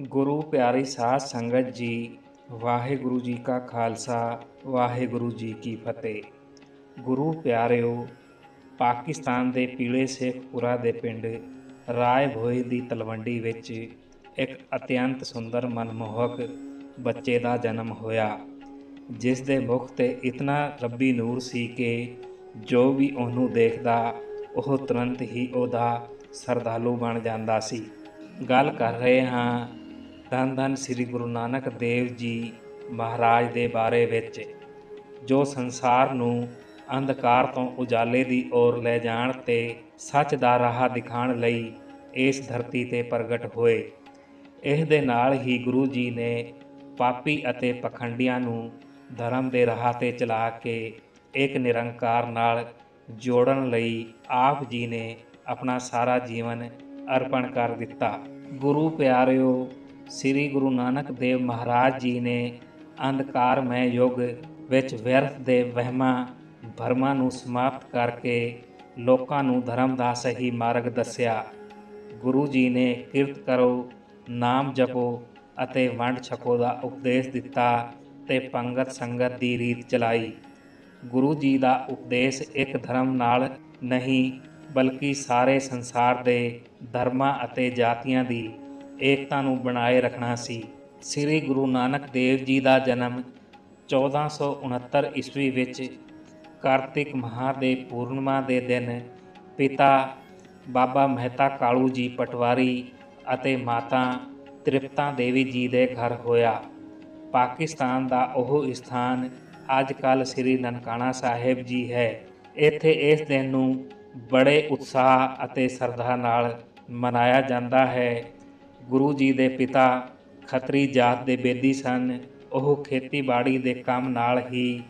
ਗੁਰੂ ਪਿਆਰੀ ਸਾਧ ਸੰਗਤ ਜੀ, ਵਾਹਿਗੁਰੂ ਜੀ ਕਾ ਖਾਲਸਾ, ਵਾਹਿਗੁਰੂ ਜੀ ਕੀ ਫਤਿਹ। ਗੁਰੂ ਪਿਆਰਿਓ, ਪਾਕਿਸਤਾਨ ਦੇ ਪੀਲੇ ਸੇਖਪੁਰਾ ਦੇ ਪਿੰਡ ਰਾਏ ਭੋਏ ਦੀ ਤਲਵੰਡੀ ਵਿੱਚ ਇੱਕ ਅਤਿਅੰਤ ਸੁੰਦਰ ਮਨਮੋਹਕ ਬੱਚੇ ਦਾ ਜਨਮ ਹੋਇਆ, ਜਿਸ ਦੇ ਮੁਖ ਤੇ ਇਤਨਾ ਰੱਬੀ ਨੂਰ ਸੀ ਕਿ ਜੋ ਵੀ ਉਹਨੂੰ ਦੇਖਦਾ, ਉਹ ਤੁਰੰਤ ਹੀ ਉਹਦਾ ਸਰਦਾਲੂ ਬਣ ਜਾਂਦਾ ਸੀ। ਗੱਲ ਕਰ ਰਹੇ ਹਾਂ ਧੰਨ ਧੰਨ ਸ੍ਰੀ ਗੁਰੂ ਨਾਨਕ ਦੇਵ ਜੀ ਮਹਾਰਾਜ ਦੇ ਬਾਰੇ ਵਿੱਚ, ਜੋ ਸੰਸਾਰ ਨੂੰ ਅੰਧਕਾਰ ਤੋਂ ਉਜਾਲੇ ਦੀ ओर ਲੈ ਜਾਣ ਤੇ ਸੱਚ ਦਾ ਰਾਹ ਦਿਖਾਣ ਲਈ ਇਸ ਧਰਤੀ ਤੇ ਪ੍ਰਗਟ ਹੋਏ। ਇਸ ਦੇ ਨਾਲ ਹੀ ਗੁਰੂ ਜੀ ਨੇ ਪਾਪੀ ਅਤੇ ਪਖੰਡੀਆਂ ਨੂੰ ਧਰਮ ਦੇ ਰਾਹ ਤੇ ਚਲਾ ਕੇ ਇੱਕ ਨਿਰੰਕਾਰ ਨਾਲ ਜੋੜਨ ਲਈ ਆਪ ਜੀ ਨੇ ਆਪਣਾ ਸਾਰਾ ਜੀਵਨ ਅਰਪਣ ਕਰ ਦਿੱਤਾ। ਗੁਰੂ ਪਿਆਰਿਓ ਸ੍ਰੀ ਗੁਰੂ ਨਾਨਕ ਦੇਵ ਮਹਾਰਾਜ ਜੀ ਨੇ ਅੰਧਕਾਰਮੈ ਯੁੱਗ ਵਿੱਚ ਵਿਅਰਥ ਦੇ ਵਹਿਮਾਂ ਭਰਮਾਂ ਨੂੰ ਸਮਾਪਤ ਕਰਕੇ ਲੋਕਾਂ ਨੂੰ ਧਰਮ ਦਾ ਸਹੀ ਮਾਰਗ ਦੱਸਿਆ। ਗੁਰੂ ਜੀ ਨੇ ਕਿਰਤ ਕਰੋ, ਨਾਮ ਜਪੋ ਅਤੇ ਵੰਡ ਛਕੋ ਦਾ ਉਪਦੇਸ਼ ਦਿੱਤਾ ਤੇ ਪੰਗਤ ਸੰਗਤ ਦੀ ਰੀਤ ਚਲਾਈ। ਗੁਰੂ ਜੀ ਦਾ ਉਪਦੇਸ਼ ਇੱਕ ਧਰਮ ਨਾਲ ਨਹੀਂ, ਬਲਕਿ ਸਾਰੇ ਸੰਸਾਰ ਦੇ ਧਰਮਾਂ ਅਤੇ ਜਾਤੀਆਂ ਦੀ ਏਕਤਾ ਨੂੰ ਬਣਾਏ ਰੱਖਣਾ ਸੀ। ਸ੍ਰੀ ਗੁਰੂ ਨਾਨਕ ਦੇਵ ਜੀ ਦਾ ਜਨਮ 1469 ਈਸਵੀ ਵਿੱਚ ਕਾਰਤਿਕ ਮਹਾ ਦੇ ਪੂਰਨਿਮਾ ਦੇ ਦਿਨ ਪਿਤਾ ਬਾਬਾ ਮਹਿਤਾ ਕਾਲੂ ਜੀ ਪਟਵਾਰੀ ਅਤੇ ਮਾਤਾ ਤ੍ਰਿਪਤਾ ਦੇਵੀ ਜੀ ਦੇ ਘਰ ਹੋਇਆ। ਪਾਕਿਸਤਾਨ ਦਾ ਉਹ ਸਥਾਨ ਅੱਜ ਕੱਲ ਸ੍ਰੀ ਨਨਕਾਣਾ ਸਾਹਿਬ ਜੀ ਹੈ। ਇੱਥੇ ਇਸ ਦਿਨ ਨੂੰ ਬੜੇ ਉਤਸ਼ਾਹ ਅਤੇ ਸਰਧਾ ਨਾਲ ਮਨਾਇਆ ਜਾਂਦਾ ਹੈ। ਗੁਰੂ ਜੀ ਦੇ ਪਿਤਾ ਖੱਤਰੀ ਜਾਤ ਦੇ ਬੇਦੀ ਸਨ। ਉਹ ਖੇਤੀਬਾੜੀ ਦੇ ਕੰਮ ਨਾਲ ਹੀ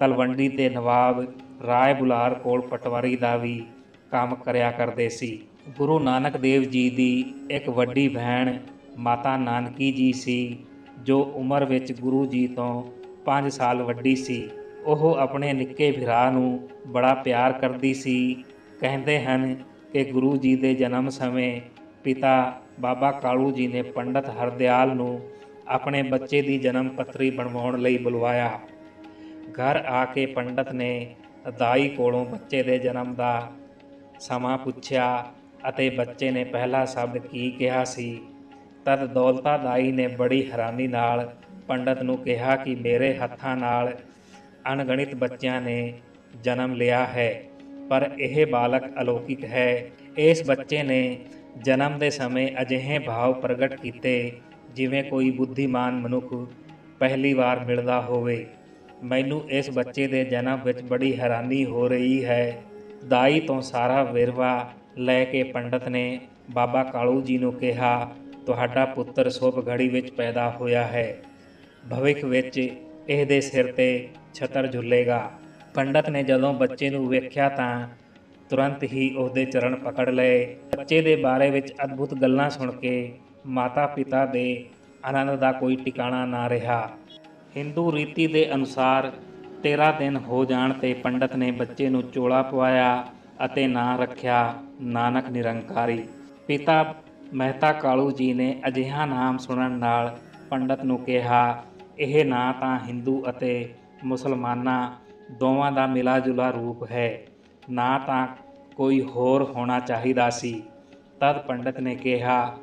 ਤਲਵੰਡੀ ਦੇ ਨਵਾਬ ਰਾਏ ਬੁਲਾਰ ਕੋਲ ਪਟਵਾਰੀ ਦਾ ਵੀ ਕੰਮ ਕਰਿਆ ਕਰਦੇ ਸੀ। ਗੁਰੂ ਨਾਨਕ ਦੇਵ ਜੀ ਦੀ ਇੱਕ ਵੱਡੀ ਭੈਣ ਮਾਤਾ ਨਾਨਕੀ ਜੀ ਸੀ, ਜੋ ਉਮਰ ਵਿੱਚ ਗੁਰੂ ਜੀ ਤੋਂ 5 ਸਾਲ ਵੱਡੀ ਸੀ। ਉਹ ਆਪਣੇ ਨਿੱਕੇ ਭਰਾ ਨੂੰ ਬੜਾ ਪਿਆਰ ਕਰਦੀ ਸੀ। ਕਹਿੰਦੇ ਹਨ ਕਿ ਗੁਰੂ ਜੀ ਦੇ ਜਨਮ ਸਮੇਂ ਪਿਤਾ ਬਾਬਾ ਕਾਲੂ ਜੀ ਨੇ ਪੰਡਤ ਹਰਦਿਆਲ ਨੂੰ ਆਪਣੇ ਬੱਚੇ ਦੀ ਜਨਮ ਪੱਤਰੀ ਬਣਵਾਉਣ ਲਈ ਬੁਲਵਾਇਆ। ਘਰ ਆ ਕੇ ਪੰਡਤ ਨੇ ਦਾਈ ਕੋਲੋਂ ਬੱਚੇ ਦੇ ਜਨਮ ਦਾ ਸਮਾਂ ਪੁੱਛਿਆ ਅਤੇ ਬੱਚੇ ਨੇ ਪਹਿਲਾ ਸ਼ਬਦ ਕੀ ਕਿਹਾ ਸੀ? ਤਦ ਦੌਲਤਾ ਦਾਈ ਨੇ ਬੜੀ ਹੈਰਾਨੀ ਨਾਲ ਪੰਡਤ ਨੂੰ ਕਿਹਾ ਕਿ ਮੇਰੇ ਹੱਥਾਂ ਨਾਲ ਅਣਗਣਿਤ ਬੱਚਿਆਂ ਨੇ ਜਨਮ ਲਿਆ ਹੈ, ਪਰ ਇਹ ਬਾਲਕ ਅਲੌਕਿਕ ਹੈ। ਇਸ ਬੱਚੇ ਨੇ ਜਨਮ ਦੇ ਸਮੇਂ ਅਜਿਹੇ ਭਾਵ ਪ੍ਰਗਟ ਕੀਤੇ ਜਿਵੇਂ ਕੋਈ ਬੁੱਧੀਮਾਨ ਮਨੁੱਖ ਪਹਿਲੀ ਵਾਰ ਮਿਲਦਾ ਹੋਵੇ। ਮੈਨੂੰ ਇਸ ਬੱਚੇ ਦੇ ਜਨਮ ਵਿੱਚ ਬੜੀ ਹੈਰਾਨੀ ਹੋ ਰਹੀ ਹੈ। ਦਾਈ ਤੋਂ ਸਾਰਾ ਵੇਰਵਾ ਲੈ ਕੇ ਪੰਡਤ ਨੇ ਬਾਬਾ ਕਾਲੂ ਜੀ ਨੂੰ ਕਿਹਾ, ਤੁਹਾਡਾ ਪੁੱਤਰ ਸ਼ੁਭ ਘੜੀ ਵਿੱਚ ਪੈਦਾ ਹੋਇਆ ਹੈ। ਭਵਿੱਖ ਵਿੱਚ ਇਹਦੇ ਸਿਰ ਤੇ ਛਤਰ ਝੁੱਲੇਗਾ। ਪੰਡਤ ਨੇ ਜਦੋਂ ਬੱਚੇ ਨੂੰ ਵੇਖਿਆ ਤਾਂ ਤੁਰੰਤ ਹੀ ਉਹਦੇ ਚਰਨ ਪਕੜ ਲਏ। ਬੱਚੇ ਦੇ ਬਾਰੇ ਵਿੱਚ ਅਦਭੁਤ ਗੱਲਾਂ ਸੁਣ ਕੇ ਮਾਤਾ ਪਿਤਾ ਦੇ ਆਨੰਦ ਦਾ ਕੋਈ ਟਿਕਾਣਾ ਨਾ ਰਿਹਾ। ਹਿੰਦੂ ਰੀਤੀ ਦੇ ਅਨੁਸਾਰ 13 ਦਿਨ ਹੋ ਜਾਣ ਤੇ ਪੰਡਤ ਨੇ ਬੱਚੇ ਨੂੰ ਚੋਲਾ ਪਵਾਇਆ ਅਤੇ ਨਾਂ ਰੱਖਿਆ ਨਾਨਕ ਨਿਰੰਕਾਰੀ। ਪਿਤਾ ਮਹਿਤਾ ਕਾਲੂ ਜੀ ਨੇ ਅਜਿਹਾ ਨਾਮ ਸੁਣਨ ਨਾਲ ਪੰਡਤ ਨੂੰ ਕਿਹਾ, ਇਹ ਨਾਂ ਤਾਂ ਹਿੰਦੂ ਅਤੇ ਮੁਸਲਮਾਨਾਂ ਦੋਵਾਂ ਦਾ ਮਿਲਾ ਜੁਲਾ ਰੂਪ ਹੈ। ਨਾ ਤਾਂ ਕੋਈ ਹੋਰ ਹੋਣਾ ਚਾਹੀਦਾ ਸੀ। ਤਦ ਪੰਡਤ ਨੇ ਕਿਹਾ,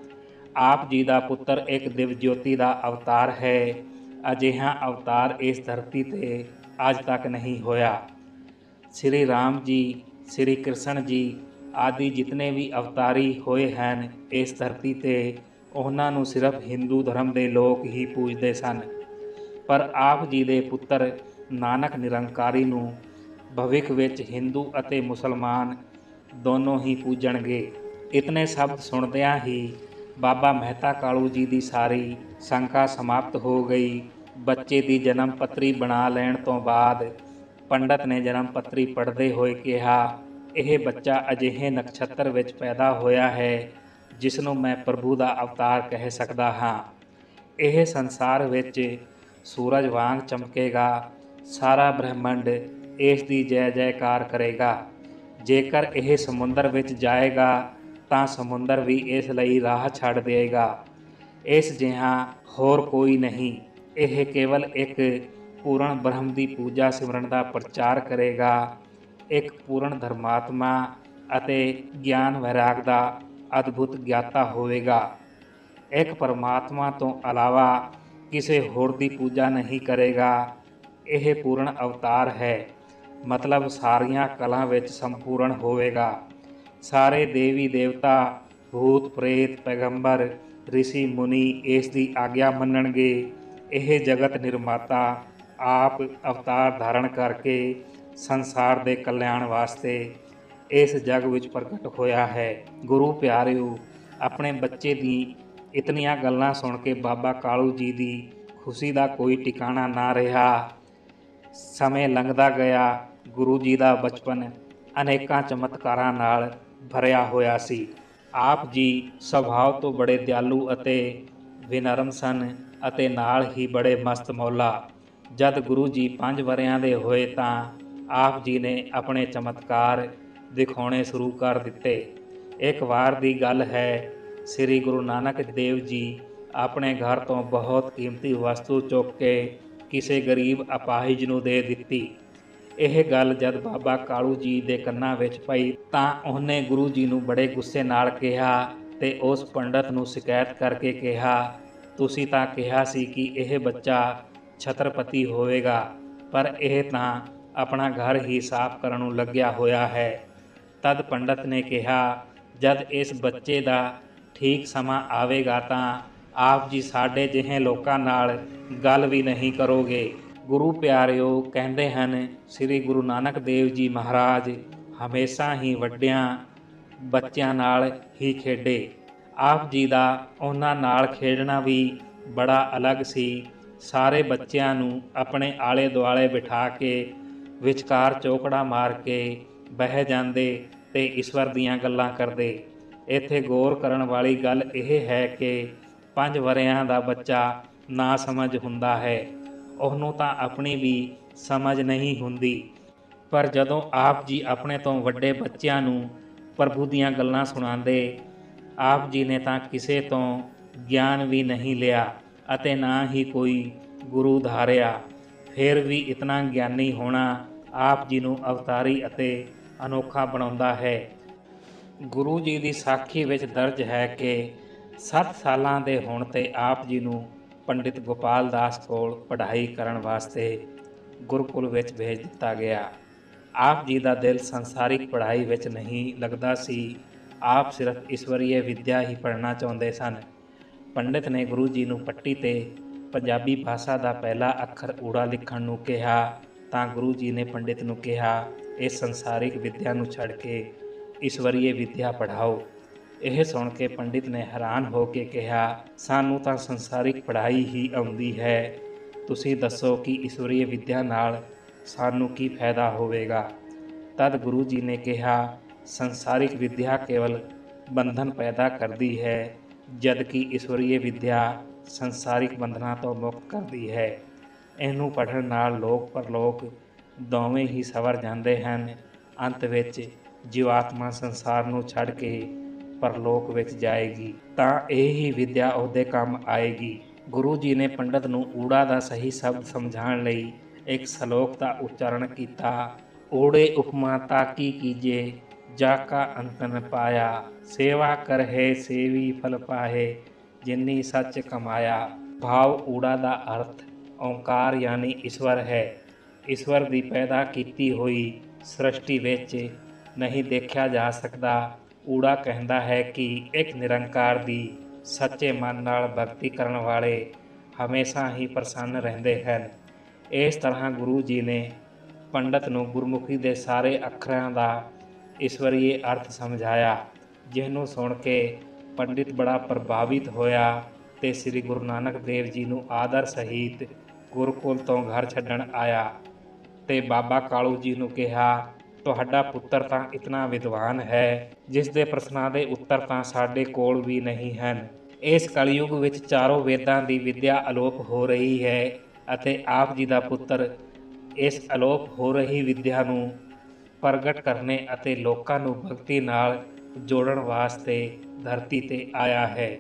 ਆਪ ਜੀ ਦਾ ਪੁੱਤਰ ਇੱਕ ਦਿਵ ਜੋਤੀ ਦਾ ਅਵਤਾਰ ਹੈ। ਅਜਿਹਾ ਅਵਤਾਰ ਇਸ ਧਰਤੀ ਤੇ ਅੱਜ ਤੱਕ ਨਹੀਂ ਹੋਇਆ। ਸ੍ਰੀ ਰਾਮ ਜੀ, ਸ੍ਰੀ ਕ੍ਰਿਸ਼ਨ ਜੀ ਆਦਿ ਜਿਤਨੇ ਵੀ ਅਵਤਾਰੀ ਹੋਏ ਹਨ, ਇਸ ਧਰਤੀ ਤੇ ਉਹਨਾਂ ਨੂੰ ਸਿਰਫ ਹਿੰਦੂ ਧਰਮ ਦੇ ਲੋਕ ਹੀ ਪੂਜਦੇ ਸਨ। ਪਰ ਆਪ ਜੀ ਦੇ ਪੁੱਤਰ ਨਾਨਕ ਨਿਰੰਕਾਰੀ ਨੂੰ ਭਵਿੱਖ ਵਿੱਚ ਹਿੰਦੂ ਅਤੇ ਮੁਸਲਮਾਨ ਦੋਨੋਂ ਹੀ ਪੂਜਣਗੇ। ਇਤਨੇ ਸ਼ਬਦ ਸੁਣਦਿਆਂ ਹੀ ਬਾਬਾ ਮਹਿਤਾ ਕਾਲੂ ਜੀ ਦੀ ਸਾਰੀ ਸ਼ੰਕਾ ਸਮਾਪਤ ਹੋ ਗਈ। ਬੱਚੇ ਦੀ ਜਨਮ ਪੱਤਰੀ ਬਣਾ ਲੈਣ ਤੋਂ ਬਾਅਦ ਪੰਡਤ ਨੇ ਜਨਮ ਪੱਤਰੀ ਪੜ੍ਹਦੇ ਹੋਏ ਕਿਹਾ, ਇਹ ਬੱਚਾ ਅਜਿਹੇ ਨਕਸ਼ਤਰ ਵਿੱਚ ਪੈਦਾ ਹੋਇਆ ਹੈ ਜਿਸ ਨੂੰ ਮੈਂ ਪ੍ਰਭੂ ਦਾ ਅਵਤਾਰ ਕਹਿ ਸਕਦਾ ਹਾਂ। ਇਹ ਸੰਸਾਰ ਵਿੱਚ ਸੂਰਜ ਵਾਂਗ ਚਮਕੇਗਾ। ਸਾਰਾ ਬ੍ਰਹਿਮੰਡ ਇਸ ਦੀ ਜੈ ਜੈਕਾਰ ਕਰੇਗਾ। ਜੇਕਰ ਇਹ ਸਮੁੰਦਰ ਵਿੱਚ ਜਾਏਗਾ, ਤਾਂ ਸਮੁੰਦਰ ਵੀ ਇਸ ਲਈ ਰਾਹ ਛੱਡ ਦੇਵੇਗਾ ਇਸ ਜਿਹਾ ਹੋਰ ਕੋਈ ਨਹੀਂ। ਇਹ ਕੇਵਲ ਇੱਕ ਪੂਰਨ ਬ੍ਰਹਮ ਦੀ ਪੂਜਾ ਸਿਮਰਨ ਦਾ ਪ੍ਰਚਾਰ ਕਰੇਗਾ। ਇੱਕ ਪੂਰਨ ਧਰਮਾਤਮਾ ਅਤੇ ਗਿਆਨ ਵੈਰਾਗ ਦਾ ਅਦਭੁਤ ਗਿਆਤਾ ਹੋਵੇਗਾ। ਇੱਕ ਪਰਮਾਤਮਾ ਤੋਂ ਇਲਾਵਾ ਕਿਸੇ ਹੋਰ ਦੀ ਪੂਜਾ ਨਹੀਂ ਕਰੇਗਾ। ਇਹ ਪੂਰਨ ਅਵਤਾਰ ਹੈ। ਮਤਲਬ ਸਾਰੀਆਂ ਕਲਾਂ ਵਿੱਚ ਸੰਪੂਰਨ ਹੋਵੇਗਾ। ਸਾਰੇ ਦੇਵੀ ਦੇਵਤਾ ਭੂਤ ਪ੍ਰੇਤ, ਪੈਗੰਬਰ ઋષਿ ਮੁਨੀ ਇਸ ਦੀ ਆਗਿਆ ਮੰਨਣਗੇ। ਇਹ ਜਗਤ ਨਿਰਮਾਤਾ ਆਪ ਅਵਤਾਰ ਧਾਰਨ ਕਰਕੇ ਸੰਸਾਰ ਦੇ ਕਲਿਆਣ ਵਾਸਤੇ ਇਸ ਜਗ ਵਿੱਚ ਪ੍ਰਗਟ ਹੋਇਆ ਹੈ। ਗੁਰੂ ਪਿਆਰਿਓ, ਆਪਣੇ ਬੱਚੇ ਦੀ ਇਤਨੀਆਂ ਗੱਲਾਂ ਸੁਣ ਕੇ ਬਾਬਾ ਕਾਲੂ ਜੀ ਦੀ ਖੁਸ਼ੀ ਦਾ ਕੋਈ ਟਿਕਾਣਾ ਨਾ ਰਿਹਾ। ਸਮੇਂ ਲੰਘਦਾ ਗਿਆ ਗੁਰੂ ਜੀ ਦਾ ਬਚਪਨ ਅਨੇਕਾਂ ਚਮਤਕਾਰਾਂ ਨਾਲ ਭਰਿਆ ਹੋਇਆ ਸੀ। ਆਪ ਜੀ ਸੁਭਾਅ ਤੋਂ ਬੜੇ ਦਿਆਲੂ ਅਤੇ ਵਿਨਰਮ ਸਨ ਅਤੇ ਨਾਲ ਹੀ ਬੜੇ ਮਸਤ ਮੌਲਾ। ਜਦ ਗੁਰੂ ਜੀ 5 ਵਰਿਆਂ ਦੇ ਹੋਏ ਤਾਂ ਆਪ ਜੀ ਨੇ ਆਪਣੇ ਚਮਤਕਾਰ ਦਿਖਾਉਣੇ ਸ਼ੁਰੂ ਕਰ ਦਿੱਤੇ। ਇੱਕ ਵਾਰ ਦੀ ਗੱਲ ਹੈ, ਸ੍ਰੀ ਗੁਰੂ ਨਾਨਕ ਦੇਵ ਜੀ ਆਪਣੇ ਘਰ ਤੋਂ ਬਹੁਤ ਕੀਮਤੀ ਵਸਤੂ ਚੁੱਕ ਕੇ ਕਿਸੇ ਗਰੀਬ ਅਪਾਹਿਜ ਨੂੰ ਦੇ ਦਿੱਤੀ। ਇਹ ਗੱਲ ਜਦ ਬਾਬਾ ਕਾਲੂ ਜੀ ਦੇ ਕੰਨਾਂ ਵਿੱਚ ਪਈ ਤਾਂ ਉਹਨੇ ਗੁਰੂ ਜੀ ਨੂੰ ਬੜੇ ਗੁੱਸੇ ਨਾਲ ਕਿਹਾ ਤੇ ਉਸ ਪੰਡਤ ਨੂੰ ਸ਼ਿਕਾਇਤ ਕਰਕੇ ਕਿਹਾ, ਤੁਸੀਂ ਤਾਂ ਕਿਹਾ ਸੀ ਕਿ ਇਹ ਬੱਚਾ ਛਤਰਪਤੀ ਹੋਵੇਗਾ, ਪਰ ਇਹ ਤਾਂ ਆਪਣਾ ਘਰ ਹੀ ਸਾਫ਼ ਕਰਨ ਨੂੰ ਲੱਗਿਆ ਹੋਇਆ ਹੈ। ਤਦ ਪੰਡਤ ਨੇ ਕਿਹਾ, ਜਦ ਇਸ ਬੱਚੇ ਦਾ ਠੀਕ ਸਮਾਂ ਆਵੇਗਾ ਤਾਂ ਆਪ ਜੀ ਸਾਡੇ ਜਿਹੇ ਲੋਕਾਂ ਨਾਲ ਗੱਲ ਵੀ ਨਹੀਂ ਕਰੋਗੇ। ਗੁਰੂ ਪਿਆਰਿਓ ਕਹਿੰਦੇ ਹਨ, ਸ੍ਰੀ ਗੁਰੂ ਨਾਨਕ ਦੇਵ ਜੀ ਮਹਾਰਾਜ, ਹਮੇਸ਼ਾ ਹੀ ਵੱਡਿਆਂ ਬੱਚਿਆਂ ਨਾਲ ਹੀ ਖੇਡੇ। ਆਪ ਜੀ ਦਾ ਉਹਨਾਂ ਨਾਲ ਖੇਡਣਾ ਵੀ ਬੜਾ ਅਲੱਗ ਸੀ। ਸਾਰੇ ਬੱਚਿਆਂ ਨੂੰ ਆਪਣੇ ਆਲੇ ਦੁਆਲੇ ਬਿਠਾ ਕੇ ਵਿਚਕਾਰ ਚੋਕੜਾ ਮਾਰ ਕੇ ਬਹਿ ਜਾਂਦੇ ਤੇ ਈਸ਼ਵਰ ਦੀਆਂ ਗੱਲਾਂ ਕਰਦੇ। ਇੱਥੇ ਗੌਰ ਕਰਨ ਵਾਲੀ ਗੱਲ ਇਹ ਹੈ ਕਿ ਪੰਜ ਵਰਿਆਂ ਦਾ ਬੱਚਾ ਨਾ ਸਮਝ ਹੁੰਦਾ ਹੈ। ਉਹਨੂੰ ਤਾਂ ਆਪਣੀ ਵੀ ਸਮਝ ਨਹੀਂ ਹੁੰਦੀ। ਪਰ ਜਦੋਂ ਆਪ ਜੀ ਆਪਣੇ ਤੋਂ ਵੱਡੇ ਬੱਚਿਆਂ ਨੂੰ ਪ੍ਰਭੂ ਦੀਆਂ ਗੱਲਾਂ ਸੁਣਾਉਂਦੇ, ਆਪ ਜੀ ਨੇ ਤਾਂ ਕਿਸੇ ਤੋਂ ਗਿਆਨ ਵੀ ਨਹੀਂ ਲਿਆ ਅਤੇ ਨਾ ਹੀ ਕੋਈ ਗੁਰੂ ਧਾਰਿਆ। ਫਿਰ ਵੀ ਇਤਨਾ ਗਿਆਨੀ ਹੋਣਾ ਆਪ ਜੀ ਨੂੰ ਅਵਤਾਰੀ ਅਤੇ ਅਨੋਖਾ ਬਣਾਉਂਦਾ ਹੈ। ਗੁਰੂ ਜੀ ਦੀ ਸਾਖੀ ਵਿੱਚ ਦਰਜ ਹੈ ਕਿ 7 ਸਾਲਾਂ ਦੇ ਹੋਣ ਤੇ ਆਪ ਜੀ ਨੂੰ ਪੰਡਿਤ ਗੋਪਾਲ ਦਾਸ ਕੋਲ ਪੜ੍ਹਾਈ ਕਰਨ ਵਾਸਤੇ ਗੁਰਕੁਲ ਵਿੱਚ ਭੇਜ ਦਿੱਤਾ ਗਿਆ। ਆਪ ਜੀ ਦਾ ਦਿਲ ਸੰਸਾਰਿਕ ਪੜ੍ਹਾਈ ਵਿੱਚ ਨਹੀਂ ਲੱਗਦਾ ਸੀ। ਆਪ ਸਿਰਫ ਈਸ਼ਵਰੀਏ ਵਿਦਿਆ ਹੀ ਪੜ੍ਹਨਾ ਚਾਹੁੰਦੇ ਸਨ। ਪੰਡਿਤ ਨੇ ਗੁਰੂ ਜੀ ਨੂੰ ਪੱਟੀ ਤੇ ਪੰਜਾਬੀ ਭਾਸ਼ਾ ਦਾ ਪਹਿਲਾ ਅੱਖਰ ਊੜਾ ਲਿਖਣ ਨੂੰ ਕਿਹਾ ਤਾਂ ਗੁਰੂ ਜੀ ਨੇ ਪੰਡਿਤ ਨੂੰ ਕਿਹਾ ਇਹ ਸੰਸਾਰਿਕ ਵਿਦਿਆ ਨੂੰ ਛੱਡ ਕੇ ਈਸ਼ਵਰੀਏ ਵਿਦਿਆ ਪੜ੍ਹਾਓ। ਇਹ ਸੁਣ ਕੇ ਪੰਡਿਤ ਨੇ ਹੈਰਾਨ ਹੋ ਕੇ ਕਿਹਾ, ਸਾਨੂੰ ਤਾਂ ਸੰਸਾਰਿਕ ਪੜ੍ਹਾਈ ਹੀ ਆਉਂਦੀ ਹੈ। ਤੁਸੀਂ ਦੱਸੋ ਕਿ ਈਸ਼ਵਰੀਏ ਵਿਦਿਆ ਨਾਲ ਸਾਨੂੰ ਕੀ ਫਾਇਦਾ ਹੋਵੇਗਾ? ਤਦ ਗੁਰੂ ਜੀ ਨੇ ਕਿਹਾ, ਸੰਸਾਰਿਕ ਵਿਦਿਆ ਕੇਵਲ ਬੰਧਨ ਪੈਦਾ ਕਰਦੀ ਹੈ ਜਦ ਕਿ ਈਸ਼ਵਰੀਏ ਵਿਦਿਆ ਸੰਸਾਰਿਕ ਬੰਧਨਾਂ ਤੋਂ ਮੁਕਤ ਕਰਦੀ ਹੈ। ਇਹਨੂੰ ਪੜ੍ਹਨ ਨਾਲ ਲੋਕ ਪਰਲੋਕ ਦੋਵੇਂ ਹੀ ਸਵਰ ਜਾਂਦੇ ਹਨ। ਅੰਤ ਵਿੱਚ ਜੀਵਾਤਮਾ ਸੰਸਾਰ ਨੂੰ ਛੱਡ ਕੇ ਪਰਲੋਕ ਵਿੱਚ ਜਾਏਗੀ, ਤਾਂ ਇਹ ਹੀ ਵਿਦਿਆ ਉਹਦੇ ਕੰਮ ਆਏਗੀ। ਗੁਰੂ ਜੀ ਨੇ ਪੰਡਤ ਨੂੰ ਊੜਾ ਦਾ ਸਹੀ ਸ਼ਬਦ ਸਮਝਾਉਣ ਲਈ ਇੱਕ ਸ਼ਲੋਕ ਦਾ ਉਚਾਰਨ ਕੀਤਾ ਓੜੇ ਉਪਮਾ ਤਾਕੀ ਕੀਜੇ, ਜਾ ਕਾ ਅੰਤ ਪਾਇਆ। ਸੇਵਾ ਕਰਹਿ ਸੇਵੀ ਫਲ ਪਾਹੇ, ਜਿਨੀ ਸੱਚ ਕਮਾਇਆ। ਭਾਵ ਊੜਾ ਦਾ ਅਰਥ ਓੰਕਾਰ ਯਾਨੀ ਈਸ਼ਵਰ ਹੈ। ਈਸ਼ਵਰ ਦੀ ਪੈਦਾ ਕੀਤੀ ਹੋਈ ਸ੍ਰਿਸ਼ਟੀ ਵਿੱਚ ਨਹੀਂ ਦੇਖਿਆ ਜਾ ਸਕਦਾ। ਊੜਾ ਕਹਿੰਦਾ ਹੈ ਕਿ ਇੱਕ ਨਿਰੰਕਾਰ ਦੀ ਸੱਚੇ ਮਨ ਨਾਲ ਭਗਤੀ ਕਰਨ ਵਾਲੇ ਹਮੇਸ਼ਾ ਹੀ ਪ੍ਰਸੰਨ ਰਹਿੰਦੇ ਹਨ। ਇਸ ਤਰ੍ਹਾਂ ਗੁਰੂ ਜੀ ਨੇ ਪੰਡਤ ਨੂੰ ਗੁਰਮੁਖੀ ਦੇ ਸਾਰੇ ਅੱਖਰਾਂ ਦਾ ਈਸ਼ਵਰੀਏ ਅਰਥ ਸਮਝਾਇਆ, ਜਿਹਨੂੰ ਸੁਣ ਕੇ ਪੰਡਿਤ ਬੜਾ ਪ੍ਰਭਾਵਿਤ ਹੋਇਆ ਤੇ ਸ੍ਰੀ ਗੁਰੂ ਨਾਨਕ ਦੇਵ ਜੀ ਨੂੰ ਆਦਰ ਸਹਿਤ ਗੁਰਕੁਲ ਤੋਂ ਘਰ ਛੱਡਣ ਆਇਆ ਤੇ ਬਾਬਾ ਕਾਲੂ ਜੀ ਨੂੰ ਕਿਹਾ ਤੁਹਾਡਾ ਪੁੱਤਰ ਤਾਂ ਇਤਨਾ ਵਿਦਵਾਨ ਹੈ ਜਿਸ ਦੇ ਪ੍ਰਸ਼ਨਾਂ ਦੇ ਉੱਤਰ ਤਾਂ ਸਾਡੇ ਕੋਲ ਵੀ ਨਹੀਂ ਹਨ। ਇਸ ਕਲਯੁਗ ਵਿੱਚ ਚਾਰੋਂ ਵੇਦਾਂ ਦੀ ਵਿਦਿਆ ਅਲੋਪ ਹੋ ਰਹੀ ਹੈ ਅਤੇ ਆਪ ਜੀ ਦਾ ਪੁੱਤਰ ਇਸ ਅਲੋਪ ਹੋ ਰਹੀ ਵਿਦਿਆ ਨੂੰ ਪ੍ਰਗਟ ਕਰਨੇ ਅਤੇ ਲੋਕਾਂ ਨੂੰ ਭਗਤੀ ਨਾਲ ਜੋੜਨ ਵਾਸਤੇ ਧਰਤੀ ਤੇ ਆਇਆ ਹੈ।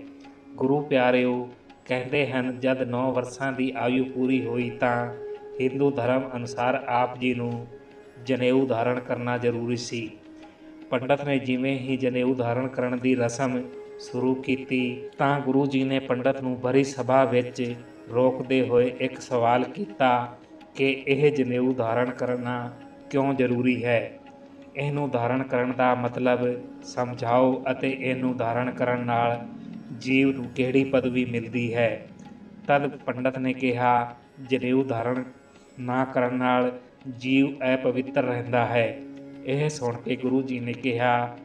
ਗੁਰੂ ਪਿਆਰਿਓ, ਕਹਿੰਦੇ ਹਨ, ਜਦ 9 ਵਰਸਾਂ ਦੀ ਆਯੂ ਪੂਰੀ ਹੋਈ ਤਾਂ ਹਿੰਦੂ ਧਰਮ ਅਨੁਸਾਰ ਆਪ ਜੀ ਨੂੰ ਜਨੇਊ ਧਾਰਨ ਕਰਨਾ ਜ਼ਰੂਰੀ ਸੀ। ਪੰਡਤ ਨੇ ਜਿਵੇਂ ਹੀ ਜਨੇਊ ਧਾਰਨ ਕਰਨ ਦੀ ਰਸਮ ਸ਼ੁਰੂ ਕੀਤੀ, ਤਾਂ ਗੁਰੂ ਜੀ ਨੇ ਪੰਡਤ ਨੂੰ ਬਰੀ ਸਭਾ ਵਿੱਚ ਰੋਕਦੇ ਹੋਏ ਇੱਕ ਸਵਾਲ ਕੀਤਾ ਕਿ ਇਹ ਜਨੇਊ ਧਾਰਨ ਕਰਨਾ ਕਿਉਂ ਜ਼ਰੂਰੀ ਹੈ? ਇਹਨੂੰ ਧਾਰਨ ਕਰਨ ਦਾ ਮਤਲਬ ਸਮਝਾਓ ਅਤੇ ਇਹਨੂੰ ਧਾਰਨ ਕਰਨ ਨਾਲ ਜੀਵ ਨੂੰ ਕਿਹੜੀ ਪਦਵੀ ਮਿਲਦੀ ਹੈ? ਤਦ ਪੰਡਤ ਨੇ ਕਿਹਾ, ਜਨੇਊ ਧਾਰਨ ਨਾ ਕਰਨ ਨਾਲ ਜੀਵ ਅਪਵਿੱਤਰ ਰਹਿੰਦਾ ਹੈ। ਇਹ ਸੁਣ ਕੇ ਗੁਰੂ ਜੀ ਨੇ ਕਿਹਾ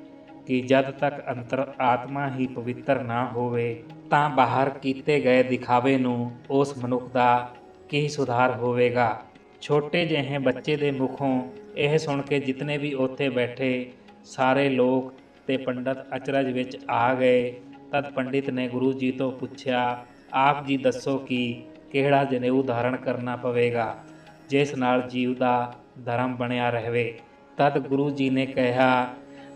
ਕਿ ਜਦ ਤੱਕ ਅੰਤਰ ਆਤਮਾ ਹੀ ਪਵਿੱਤਰ ਨਾ ਹੋਵੇ, ਤਾਂ ਬਾਹਰ ਕੀਤੇ ਗਏ ਦਿਖਾਵੇ ਨੂੰ ਉਸ ਮਨੁੱਖ ਦਾ ਕੀ ਸੁਧਾਰ ਹੋਵੇਗਾ? ਛੋਟੇ ਜਿਹੇ ਬੱਚੇ ਦੇ ਮੁਖੋਂ ਇਹ ਸੁਣ ਕੇ ਜਿਤਨੇ ਵੀ ਉੱਥੇ ਬੈਠੇ ਸਾਰੇ ਲੋਕ ਤੇ ਪੰਡਤ ਅਚਰਜ ਵਿੱਚ ਆ ਗਏ। ਤਦ ਪੰਡਿਤ ਨੇ ਗੁਰੂ ਜੀ ਤੋਂ ਪੁੱਛਿਆ, ਆਪ ਜੀ ਦੱਸੋ ਕਿ ਕਿਹੜਾ ਜਨੇਊ ਧਾਰਨ ਕਰਨਾ ਪਵੇਗਾ? ਜਿਸ ਨਾਲ ਜੀਵ ਦਾ ਧਰਮ ਬਣਿਆ ਰਹੇ। ਤਦ ਗੁਰੂ ਜੀ ਨੇ ਕਿਹਾ,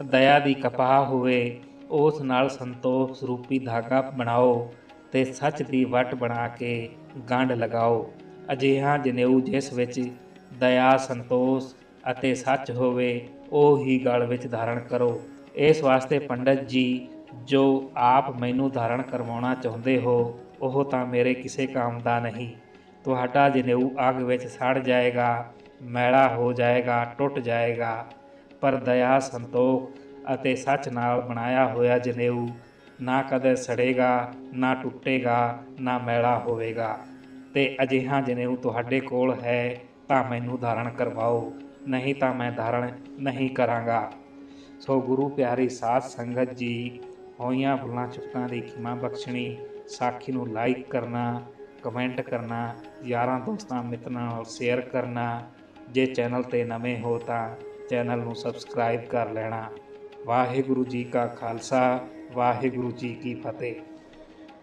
ਦਇਆ ਦੀ ਕਪਾਹ ਹੋਵੇ, ਉਸ ਨਾਲ ਸੰਤੋਖ ਸਰੂਪੀ ਧਾਗਾ ਬਣਾਓ ਤੇ ਸੱਚ ਦੀ ਵਟ ਬਣਾ ਕੇ ਗੰਢ ਲਗਾਓ। ਅਜਿਹਾ ਜਨੇਊ ਜਿਸ ਵਿੱਚ ਦਇਆ, ਸੰਤੋਸ਼ ਅਤੇ ਸੱਚ ਹੋਵੇ, ਉਹ ਹੀ ਗਲ ਵਿੱਚ ਧਾਰਨ ਕਰੋ। ਇਸ ਵਾਸਤੇ ਪੰਡਤ ਜੀ, ਜੋ ਆਪ ਮੈਨੂੰ ਧਾਰਨ ਕਰਵਾਉਣਾ ਚਾਹੁੰਦੇ ਹੋ, ਉਹ ਤਾਂ ਮੇਰੇ ਕਿਸੇ ਕੰਮ ਦਾ ਨਹੀਂ। ਤੁਹਾਡਾ ਜਨੇਊ ਅੱਗ ਵਿੱਚ ਸੜ ਜਾਏਗਾ, ਮੈਲਾ ਹੋ ਜਾਏਗਾ, ਟੁੱਟ ਜਾਏਗਾ। ਪਰ ਦਇਆ, ਸੰਤੋਖ ਅਤੇ ਸੱਚ ਨਾਲ ਬਣਾਇਆ ਹੋਇਆ ਜਨੇਊ ਨਾ ਕਦੇ ਸੜੇਗਾ, ਨਾ ਟੁੱਟੇਗਾ, ਨਾ ਮੈਲਾ ਹੋਵੇਗਾ। ਤੇ ਅਜਿਹਾ ਜਨੇਊ ਤੁਹਾਡੇ ਕੋਲ ਹੈ ਤਾਂ ਮੈਨੂੰ ਧਾਰਨ ਕਰਵਾਓ, ਨਹੀਂ ਤਾਂ ਮੈਂ ਧਾਰਨ ਨਹੀਂ ਕਰਾਂਗਾ। ਸੋ ਗੁਰੂ ਪਿਆਰੀ ਸਾਧ ਸੰਗਤ ਜੀ, ਹੋਈਆਂ ਭੁੱਲਾਂ ਚੁੱਕਾਂ ਦੀ ਖਿਮਾ ਬਖਸ਼ਣੀ, ਸਾਖੀ ਨੂੰ ਲਾਈਕ ਕਰਨਾ ਕਮੈਂਟ ਕਰਨਾ, ਯਾਰਾਂ ਦੋਸਤਾਂ, ਮਿੱਤਰਾਂ ਨਾਲ ਸ਼ੇਅਰ ਕਰਨਾ, ਜੇ ਚੈਨਲ ਤੇ ਨਵੇਂ ਹੋ ਤਾਂ ਚੈਨਲ ਨੂੰ ਸਬਸਕ੍ਰਾਈਬ ਕਰ ਲੈਣਾ। ਵਾਹਿਗੁਰੂ ਜੀ ਕਾ ਖਾਲਸਾ, ਵਾਹਿਗੁਰੂ ਜੀ ਕੀ ਫਤਿਹ।